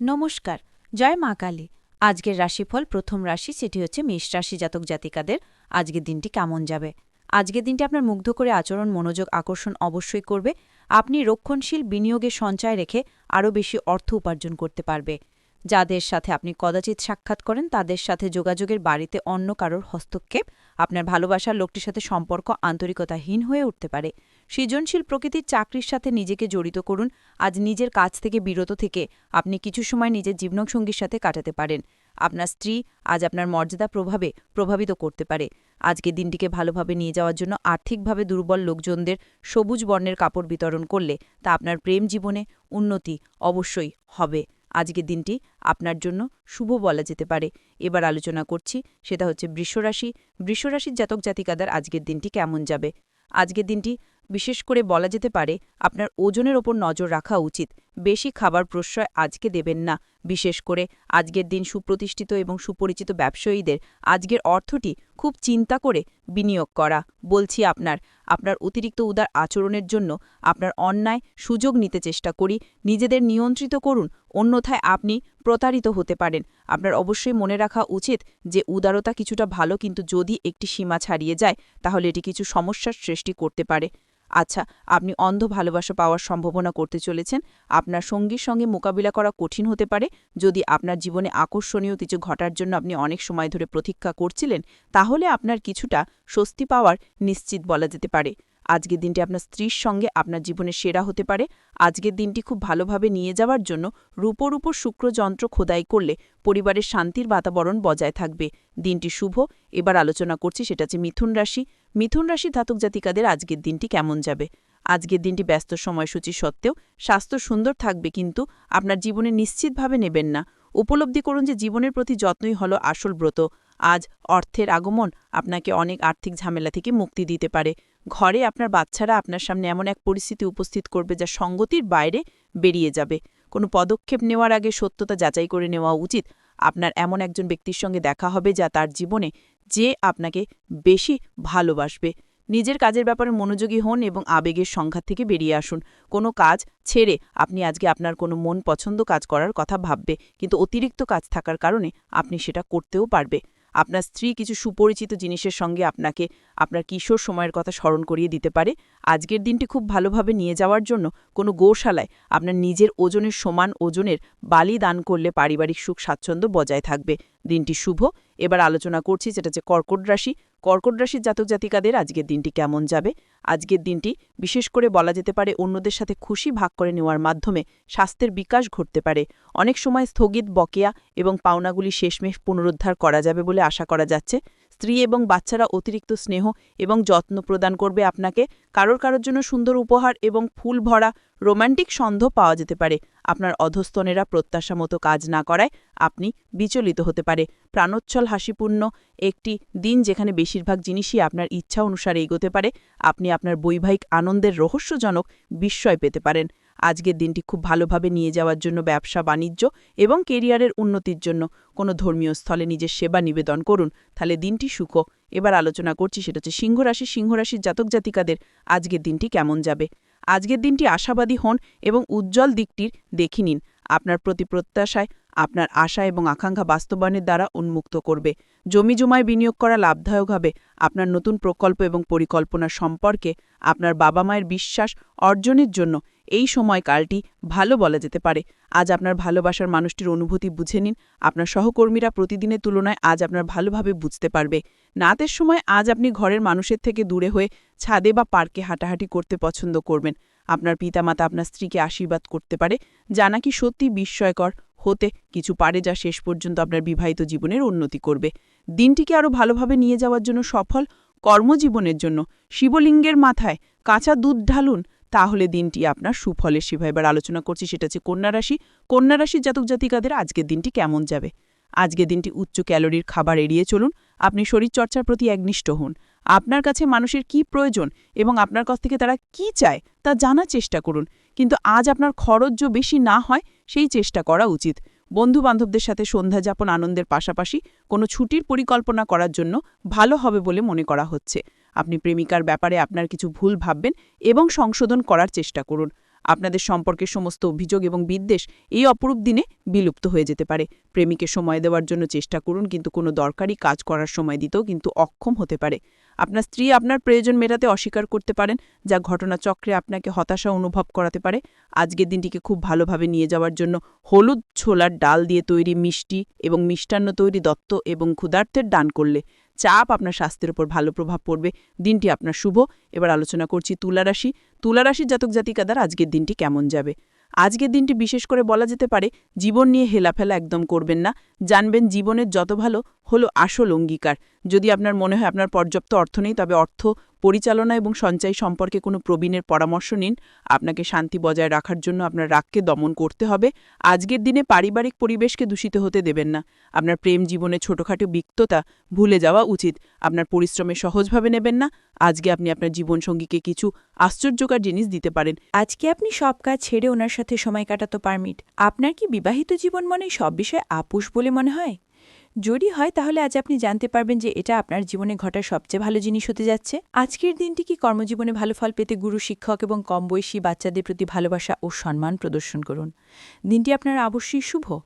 নমস্কার, জয় মা কালী। আজকের রাশিফল প্রথম রাশি, সেটি হচ্ছে মেষ রাশি জাতক জাতিকাদের। আজকের দিনটি কেমন যাবে? আজকের দিনটি আপনার মুগ্ধ করে আচরণ, মনোযোগ, আকর্ষণ অবশ্যই করবে। আপনি রক্ষণশীল বিনিয়োগে সঞ্চয় রেখে আরও বেশি অর্থ উপার্জন করতে পারবে। যাদের সাথে আপনি কদাচিৎ সাক্ষাৎ করেন, তাদের সাথে যোগাযোগের বাড়িতে অন্য কারোর হস্তক্ষেপ আপনার ভালোবাসার লোকটির সাথে সম্পর্ক আন্তরিকতাহীন হয়ে উঠতে পারে। সৃজনশীল প্রকৃতির চাকরির সাথে নিজেকে জড়িত করুন। আজ নিজের কাজ থেকে বিরত থেকে আপনি কিছু সময় নিজের জীবনসঙ্গীর সাথে কাটাতে পারেন। আপনার স্ত্রী আজ আপনার মর্যাদা প্রভাবে প্রভাবিত করতে পারে। আজকে দিনটিকে ভালোভাবে নিয়ে যাওয়ার জন্য আর্থিকভাবে দুর্বল লোকজনদের সবুজ বর্ণের কাপড় বিতরণ করলে তা আপনার প্রেম জীবনে উন্নতি অবশ্যই হবে। আজকের দিনটি আপনার জন্য শুভ বলা যেতে পারে। এবার আলোচনা করছি, সেটা হচ্ছে বৃষরাশি। বৃষরাশির জাতক জাতিকাদের আজকের দিনটি কেমন যাবে? আজকের দিনটি বিশেষ করে বলা যেতে পারে আপনার ওজনের ওপর নজর রাখা উচিত। বেশি খাবার প্রশ্রয় আজকে দেবেন না। বিশেষ করে আজকের দিন সুপ্রতিষ্ঠিত এবং সুপরিচিত ব্যবসায়ীদের আজকের অর্থটি খুব চিন্তা করে বিনিয়োগ করা। বলছি আপনার আপনার অতিরিক্ত উদার আচরণের জন্য আপনার অন্যায় সুযোগ নিতে চেষ্টা করি। নিজেদের নিয়ন্ত্রিত করুন। অন্যথায় আপনি প্রতারিত হতে পারেন। আপনার অবশ্যই মনে রাখা উচিত যে উদারতা কিছুটা ভালো, কিন্তু যদি একটি সীমা ছাড়িয়ে যায়, তাহলে এটি কিছু সমস্যার সৃষ্টি করতে পারে। আচ্ছা আপনি অন্ধ ভালোবাসা পাওয়ার সম্ভাবনা করতে চলেছেন। আপনার সঙ্গীর সঙ্গে মোকাবিলা করা কঠিন হতে পারে। যদি আপনার জীবনে আকর্ষণীয় কিছু ঘটার জন্য আপনি অনেক সময় ধরে প্রতীক্ষা করছিলেন, তাহলে আপনার কিছুটা স্বস্তি পাওয়ার নিশ্চিত বলা যেতে পারে। আজকের দিনটি আপনার স্ত্রীর সঙ্গে আপনার জীবনে সেরা হতে পারে। আজকের দিনটি খুব ভালোভাবে নিয়ে যাওয়ার জন্য রূপর উপর শুক্রযন্ত্র খোদাই করলে পরিবারের শান্তির বাতাবরণ বজায় থাকবে। দিনটি শুভ। এবার আলোচনা করছি, সেটা হচ্ছে মিথুন রাশি। মিথুন রাশি ধাতক জাতিকাদের আজকের দিনটি কেমন যাবে? আজকের দিনটি ব্যস্ত সময়সূচি সত্ত্বেও স্বাস্থ্য সুন্দর থাকবে কিন্তু আপনার জীবনে নিশ্চিতভাবে নেবেন না। উপলব্ধি করুন যে জীবনের প্রতি যত্নই হল আসল ব্রত। আজ অর্থের আগমন আপনাকে অনেক আর্থিক ঝামেলা থেকে মুক্তি দিতে পারে। ঘরে আপনার বাচ্চারা আপনার সামনে এমন এক পরিস্থিতি উপস্থিত করবে যা সঙ্গতির বাইরে বেরিয়ে যাবে। কোনো পদক্ষেপ নেওয়ার আগে সত্যতা যাচাই করে নেওয়া উচিত। আপনার এমন একজন ব্যক্তির সঙ্গে দেখা হবে যা তার জীবনে যে আপনাকে বেশি ভালোবাসবে। নিজের কাজের ব্যাপারে মনোযোগী হন এবং আবেগের সংঘাত থেকে বেরিয়ে আসুন। কোনো কাজ ছেড়ে আপনি আজকে আপনার কোনো মন পছন্দ কাজ করার কথা ভাববে, কিন্তু অতিরিক্ত কাজ থাকার কারণে আপনি সেটা করতেও পারবে। আপনার স্ত্রী কিছু সুপরিচিত জিনিসের সঙ্গে আপনাকে, আপনার কিশোর সময়ের কথা স্মরণ করিয়ে দিতে পারে। আজকের দিনটি খুব ভালোভাবে নিয়ে যাওয়ার জন্য কোনো গোশালায় আপনার নিজের ওজনের সমান ওজনের বালি দান করলে পারিবারিক সুখ স্বাচ্ছন্দ্য বজায় থাকবে। দিনটি শুভ। এবার আলোচনা করছি যেটা যে কর্কট রাশি। কর্কট রাশির জাতক জাতিকাদের আজকের দিনটি কেমন যাবে? আজকের দিনটি বিশেষ করে বলা যেতে পারে অন্যদের সাথে খুশি ভাগ করে নেওয়ার মাধ্যমে স্বাস্থ্যের বিকাশ ঘটতে পারে। অনেক সময় স্থগিত বকেয়া এবং পাওনাগুলি শেষমেশ পুনরুদ্ধার করা যাবে বলে আশা করা যাচ্ছে। স্ত্রী এবং বাচ্চারা অতিরিক্ত স্নেহ এবং যত্ন প্রদান করবে আপনাকে। কারোর কারোর জন্য সুন্দর উপহার এবং ফুল ভরা রোম্যান্টিক সন্ধ পাওয়া যেতে পারে। আপনার অধস্তনেরা প্রত্যাশা মতো কাজ না করায় আপনি বিচলিত হতে পারে। প্রাণোচ্ছল হাসিপূর্ণ একটি দিন যেখানে বেশিরভাগ জিনিসই আপনার ইচ্ছা অনুসারে এগোতে পারে। আপনি আপনার বৈবাহিক আনন্দের রহস্যজনক বিস্ময় পেতে পারেন। আজকের দিনটি খুব ভালোভাবে নিয়ে যাওয়ার জন্য ব্যবসা, বাণিজ্য এবং কেরিয়ারের উন্নতির জন্য কোনো ধর্মীয় স্থলে নিজের সেবা নিবেদন করুন। তাহলে দিনটি সুখ। এবার আলোচনা করছি, সেটা হচ্ছে সিংহরাশি সিংহরাশির জাতক জাতিকাদের আজকের দিনটি কেমন যাবে? আজকের দিনটি আশাবাদী হন এবং উজ্জ্বল দিকটির দেখে নিন। আপনার প্রতি প্রত্যাশায় আপনার আশা এবং আকাঙ্ক্ষা বাস্তবায়নের দ্বারা উন্মুক্ত করবে। জমি জমায় বিনিয়োগ করা লাভদায়ক হবে। আপনার নতুন প্রকল্প এবং পরিকল্পনা সম্পর্কে আপনার বাবা মায়ের বিশ্বাস অর্জনের জন্য এই সময়কালটি ভালো বলা যেতে পারে। আজ আপনার ভালোবাসার মানুষটির অনুভূতি বুঝে নিন। আপনার সহকর্মীরা প্রতিদিনের তুলনায় আজ আপনার ভালোভাবে বুঝতে পারবে। নাতের সময় আজ আপনি ঘরের মানুষের থেকে দূরে হয়ে ছাদে বা পার্কে হাঁটাহাঁটি করতে পছন্দ করবেন। আপনার পিতামাতা আপনার স্ত্রীকে আশীর্বাদ করতে পারে। যা নাকি সত্যি বিস্ময়কর হতে কিছু পারে যা শেষ পর্যন্ত আপনার বিবাহিত জীবনের উন্নতি করবে। দিনটিকে আরও ভালোভাবে নিয়ে যাওয়ার জন্য সফল কর্মজীবনের জন্য শিবলিঙ্গের মাথায় কাঁচা দুধ ঢালুন। তাহলে দিনটি আপনার সুফলের শিবা এবার আলোচনা করছি। সেটা হচ্ছে কন্যারাশি কন্যারাশির জাতক জাতিকাদের আজকের দিনটি কেমন যাবে? আজকের দিনটি উচ্চ ক্যালোরির খাবার এড়িয়ে চলুন। আপনি শরীরচর্চার প্রতি একনিষ্ঠ হন। আপনার কাছে মানুষের কি প্রয়োজন এবং আপনার কাছ থেকে তারা কি চায় তা জানার চেষ্টা করুন। কিন্তু আজ আপনার খরচ বেশি না হয়, সেই চেষ্টা করা উচিত। বন্ধু বান্ধবদের সাথে সন্ধ্যা যাপন আনন্দের পাশাপাশি কোনো ছুটির পরিকল্পনা করার জন্য ভালো হবে বলে মনে করা হচ্ছে। আপনি প্রেমিকার ব্যাপারে আপনার কিছু ভুল ভাববেন এবং সংশোধন করার চেষ্টা করুন। আপনাদের সম্পর্কের সমস্ত অভিযোগ এবং বিদ্বেষ এই অপরূপ দিনে বিলুপ্ত হয়ে যেতে পারে। প্রেমিকে সময় দেওয়ার জন্য চেষ্টা করুন, কিন্তু কোনো দরকারি কাজ করার সময় দিতেও কিন্তু অক্ষম হতে পারে। আপনার স্ত্রী আপনার প্রয়োজন মেটাতে অস্বীকার করতে পারেন, যা ঘটনাচক্রে আপনাকে হতাশা অনুভব করাতে পারে। আজকের দিনটিকে খুব ভালোভাবে নিয়ে যাওয়ার জন্য হলুদ ছোলার ডাল দিয়ে তৈরি মিষ্টি এবং মিষ্টান্ন তৈরি দত্ত এবং ক্ষুধার্থের দান করলে চাপ আপনার স্বাস্থ্যের উপর ভালো প্রভাব পড়বে। দিনটি আপনার শুভ। এবার আলোচনা করছি তুলারাশি তুলারাশির জাতক জাতিকাদার আজকের দিনটি কেমন যাবে? আজকের দিনটি বিশেষ করে বলা যেতে পারে, জীবন নিয়ে হেলাফেলা একদম করবেন না। জানবেন জীবনের যত ভালো হলো আসল অঙ্গীকার। যদি আপনার মনে হয় আপনার পর্যাপ্ত অর্থ নেই, তবে অর্থ পরিচালনা এবং সঞ্চয় সম্পর্কে কোনো প্রবীণের পরামর্শ নিন। আপনাকে শান্তি বজায় রাখার জন্য আপনার রাগকে দমন করতে হবে। আজকের দিনে পারিবারিক পরিবেশকে দূষিত হতে দেবেন না। আপনার প্রেম জীবনে ছোটখাটো বিক্ততা ভুলে যাওয়া উচিত। আপনার পরিশ্রমে সহজভাবে নেবেন না। আজকে আপনি আপনার জীবনসঙ্গীকে কিছু আশ্চর্যকর জিনিস দিতে পারেন। আজকে আপনি সব কাজ ছেড়ে ওনার সাথে সময় কাটাতে পারমিট। আপনার কি বিবাহিত জীবন মনে সব বিষয়ে আপুষ বলে মনে হয়? যদি হয় তাহলে আজ আপনি জানতে পারবেন যে এটা আপনার জীবনে ঘটার সবচেয়ে ভালো জিনিস হতে যাচ্ছে। আজকের দিনটি কি কর্মজীবনে ভালো ফল পেতে গুরু, শিক্ষক এবং কম বয়সী বাচ্চাদের প্রতি ভালোবাসা ও সম্মান প্রদর্শন করুন? দিনটি আপনার অবশ্যই শুভ।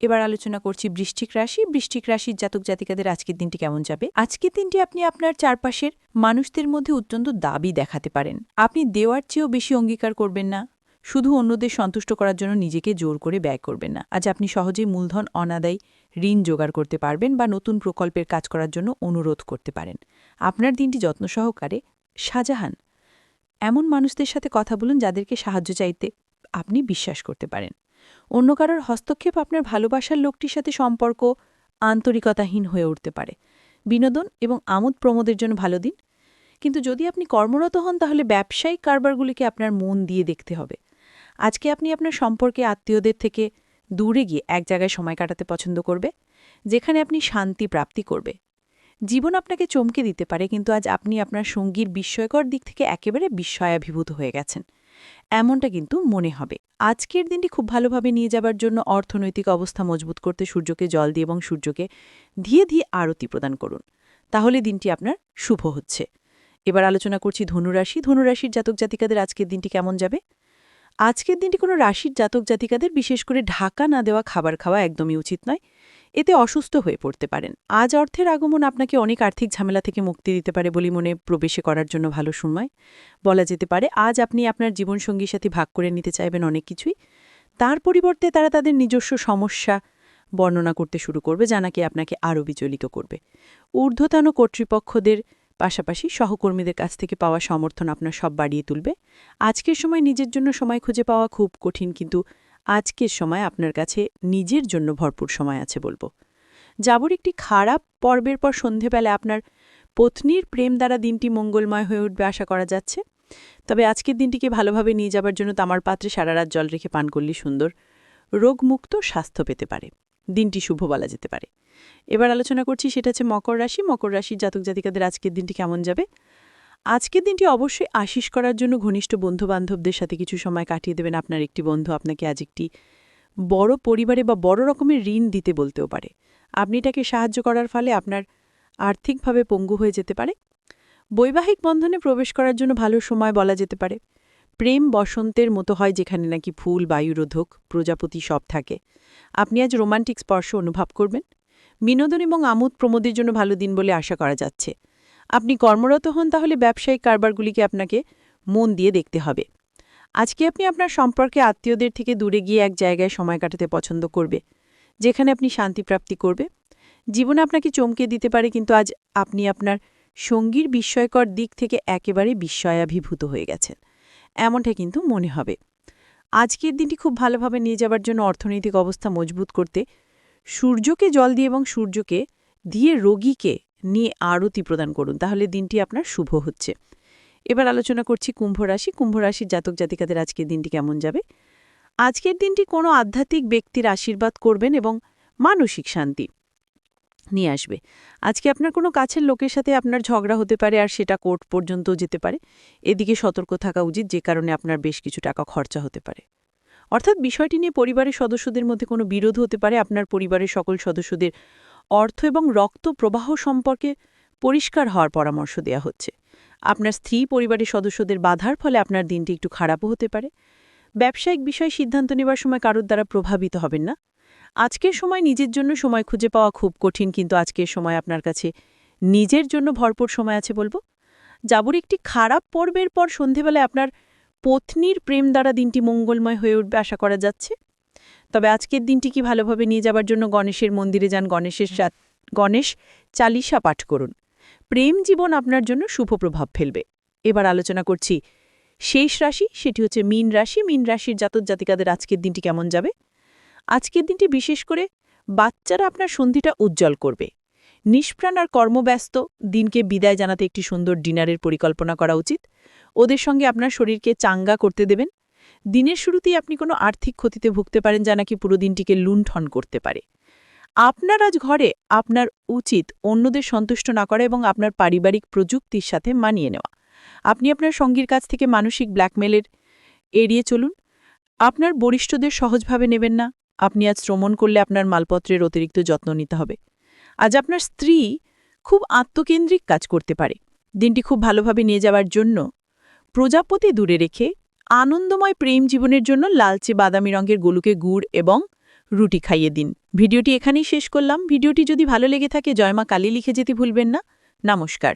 এবার আলোচনা করছি বৃষ্টিক রাশি। বৃষ্টিক রাশির জাতক জাতিকাদের আজকের দিনটি কেমন যাবে? আজকের দিনটি আপনি আপনার চারপাশের মানুষদের মধ্যে অত্যন্ত দাবি দেখাতে পারেন। আপনি দেওয়ার চেয়েও বেশি অঙ্গীকার করবেন না। শুধু অন্যদের সন্তুষ্ট করার জন্য নিজেকে জোর করে ব্যয় করবেন না। আজ আপনি সহজেই মূলধন, অনাদায় ঋণ জোগাড় করতে পারবেন বা নতুন প্রকল্পের কাজ করার জন্য অনুরোধ করতে পারেন। আপনার দিনটি যত্ন সহকারে শাহজাহান এমন মানুষদের সাথে কথা বলুন যাদেরকে সাহায্য চাইতে আপনি বিশ্বাস করতে পারেন। অন্য কারোর হস্তক্ষেপ আপনার ভালোবাসার লোকটির সাথে সম্পর্ক আন্তরিকতাহীন হয়ে উঠতে পারে। বিনোদন এবং আমোদ প্রমোদের জন্য ভালো দিন। কিন্তু যদি আপনি কর্মরত হন তাহলে ব্যবসায়িক কারবারগুলিকে আপনার মন দিয়ে দেখতে হবে। আজকে আপনি আপনার সম্পর্কে আত্মীয়দের থেকে দূরে গিয়ে এক জায়গায় সময় কাটাতে পছন্দ করবে, যেখানে আপনি শান্তি প্রাপ্তি করবে। জীবন আপনাকে চমকে দিতে পারে, কিন্তু আজ আপনি আপনার সঙ্গীর বিস্ময়কর দিক থেকে একেবারে বিস্ময়াভিভূত হয়ে গেছেন। এমনটা কিন্তু মনে হবে। আজকের দিনটি খুব ভালোভাবে নিয়ে যাবার জন্য অর্থনৈতিক অবস্থা মজবুত করতে সূর্যকে জল দিয়ে এবং সূর্যকে ধীরে ধীরে আরতি প্রদান করুন। তাহলে দিনটি আপনার শুভ হচ্ছে। এবার আলোচনা করছি ধনুরাশি। ধনুরাশির জাতক জাতিকাদের আজকের দিনটি কেমন যাবে? আজকের দিনটি কোনো রাশির জাতক জাতিকাদের, বিশেষ করে ঢাকা না দেওয়া খাবার খাওয়া একদমই উচিত নয়। এতে অসুস্থ হয়ে পড়তে পারেন। আজ অর্থের আগমন আপনাকে অনেক আর্থিক ঝামেলা থেকে মুক্তি দিতে পারে বলি মনে প্রবেশে করার জন্য ভালো সময়। বলা যেতে পারে, আজ আপনি আপনার জীবনসঙ্গীর সাথে ভাগ করে নিতে চাইবেন অনেক কিছুই। তার পরিবর্তে তারা তাদের নিজস্ব সমস্যা বর্ণনা করতে শুরু করবে, যা নাকি আপনাকে আরও বিচলিত করবে। ঊর্ধ্বতন কর্তৃপক্ষদের পাশাপাশি সহকর্মীদের কাছ থেকে পাওয়া সমর্থন আপনার সব বাড়িয়ে তুলবে। আজকের সময় নিজের জন্য সময় খুঁজে পাওয়া খুব কঠিন, কিন্তু আজকের সময় আপনার কাছে নিজের জন্য ভরপুর সময় আছে বলব। যাবর একটি খারাপ পর্বের পর সন্ধেবেলা আপনার পত্নীর প্রেম দ্বারা দিনটি মঙ্গলময় হয়ে উঠবে আশা করা যাচ্ছে। তবে আজকের দিনটিকে ভালোভাবে নিয়ে যাবার জন্য তামার পাত্রে সারা রাত জল রেখে পান করলে সুন্দর রোগমুক্ত স্বাস্থ্য পেতে পারে। দিনটি শুভ বলা যেতে পারে। এবার আলোচনা করছি সেটা হচ্ছে মকর রাশি। মকর রাশির জাতক জাতিকাদের আজকের দিনটি কেমন যাবে? আজকের দিনটি অবশ্যই আশিস করার জন্য ঘনিষ্ঠ বন্ধুবান্ধবদের সাথে কিছু সময় কাটিয়ে দেবেন আপনার একটি বন্ধু। আপনাকে আজ একটি বড় পরিবারে বা বড় রকমের ঋণ দিতে বলতেও পারে। আপনি তাকে সাহায্য করার ফলে আপনার আর্থিকভাবে পঙ্গু হয়ে যেতে পারে। বৈবাহিক বন্ধনে প্রবেশ করার জন্য ভালো সময় বলা যেতে পারে। প্রেম বসন্তের মতো হয় যেখানে নাকি ফুল বায়ুরোধক প্রজাপতি সব থাকে। আপনি আজ রোমান্টিক স্পর্শ অনুভব করবেন। বিনোদন এবং আমোদ প্রমোদের জন্য ভালো দিন বলে আশা করা যাচ্ছে। আপনি কর্মরত হন তাহলে ব্যবসায়িক কারবারগুলিকে আপনাকে মন দিয়ে দেখতে হবে। আজকে আপনি আপনার সম্পর্কে আত্মীয়দের থেকে দূরে গিয়ে এক জায়গায় সময় কাটাতে পছন্দ করবে, যেখানে আপনি শান্তিপ্রাপ্তি করবে। জীবন আপনাকে চমকে দিতে পারে কিন্তু আজ আপনি আপনার সঙ্গীর বিস্ময়কর দিক থেকে একেবারে বিস্ময়াভিভূত হয়ে গেছেন। এমনটা কিন্তু মনে হবে। আজকের দিনটি খুব ভালোভাবে নিয়ে যাবার জন্য অর্থনৈতিক অবস্থা মজবুত করতে সূর্যকে জল দিয়ে এবং সূর্যকে দিয়ে রোগীকে নিয়ে আরতি প্রদান করুন। তাহলে দিনটি আপনার শুভ হচ্ছে। এবার আলোচনা করছি কুম্ভ রাশি। কুম্ভ রাশির জাতক জাতিকাদের আজকের দিনটি কেমন যাবে? আজকের দিনটি কোনো আধ্যাত্মিক ব্যক্তির আশীর্বাদ করবেন এবং মানসিক শান্তি নিয়ে আসবে। আজকে আপনার কোনো কাছের লোকের সাথে আপনার ঝগড়া হতে পারে আর সেটা কোর্ট পর্যন্ত যেতে পারে। এদিকে সতর্ক থাকা উচিত, যে কারণে আপনার বেশ কিছু টাকা খরচা হতে পারে। অর্থাৎ বিষয়টি নিয়ে পরিবারের সদস্যদের মধ্যে কোনো বিরোধ হতে পারে। আপনার পরিবারের সকল সদস্যদের অর্থ এবং রক্ত প্রবাহ সম্পর্কে পরিষ্কার হওয়ার পরামর্শ দেয়া হচ্ছে। আপনার স্ত্রী পরিবারের সদস্যদের বাধার ফলে আপনার দিনটি একটু খারাপও হতে পারে। ব্যবসায়িক বিষয় সিদ্ধান্ত নেবার সময় কারোর দ্বারা প্রভাবিত হবেন না। আজকের সময় নিজের জন্য সময় খুঁজে পাওয়া খুব কঠিন, কিন্তু আজকের সময় আপনার কাছে নিজের জন্য ভরপুর সময় আছে বলব। যাবর একটি খারাপ পর্বের পর সন্ধেবেলায় আপনার পত্নীর প্রেম দ্বারা দিনটি মঙ্গলময় হয়ে উঠবে আশা করা যাচ্ছে। তবে আজকের দিনটি কি ভালোভাবে নিয়ে যাবার জন্য গণেশের মন্দিরে যান গণেশের গণেশ চালিসা পাঠ করুন। প্রেম জীবন আপনার জন্য শুভ প্রভাব ফেলবে। এবার আলোচনা করছি শেষ রাশি, সেটি হচ্ছে মীন রাশি। মীন রাশির জাতক জাতিকাদের আজকের দিনটি কেমন যাবে? আজকের দিনটি বিশেষ করে বাচ্চারা আপনার সন্ধিটা উজ্জ্বল করবে। নিষ্প্রাণ আর কর্মব্যস্ত, দিনকে বিদায় জানাতে একটি সুন্দর ডিনারের পরিকল্পনা করা উচিত। ওদের সঙ্গে আপনার শরীরকে চাঙ্গা করতে দেবেন। দিনের শুরুতেই আপনি কোনো আর্থিক ক্ষতিতে ভুগতে পারেন যা নাকি পুরো দিনটিকে লুণ্ঠন করতে পারে। আপনার আজ ঘরে আপনার উচিত অন্যদের সন্তুষ্ট না করা এবং আপনার পারিবারিক প্রযুক্তির সাথে মানিয়ে নেওয়া। আপনি আপনার সঙ্গীর কাছ থেকে মানসিক ব্ল্যাকমেলের এড়িয়ে চলুন। আপনার বরিষ্ঠদের সহজভাবে নেবেন না। আপনি আজ শ্রমণ করলে আপনার মালপত্রের অতিরিক্ত যত্ন নিতে হবে। আজ আপনার স্ত্রী খুব আত্মকেন্দ্রিক কাজ করতে পারে। দিনটি খুব ভালোভাবে নিয়ে যাওয়ার জন্য প্রজাপতি দূরে রেখে আনন্দময় প্রেম জীবনের জন্য লালচে বাদামি রঙের গোলুকে গুড় এবং রুটি খাইয়ে দিন। ভিডিওটি এখানেই শেষ করলাম। ভিডিওটি যদি ভালো লেগে থাকে জয়মা কালী লিখে যেতে ভুলবেন না। নমস্কার।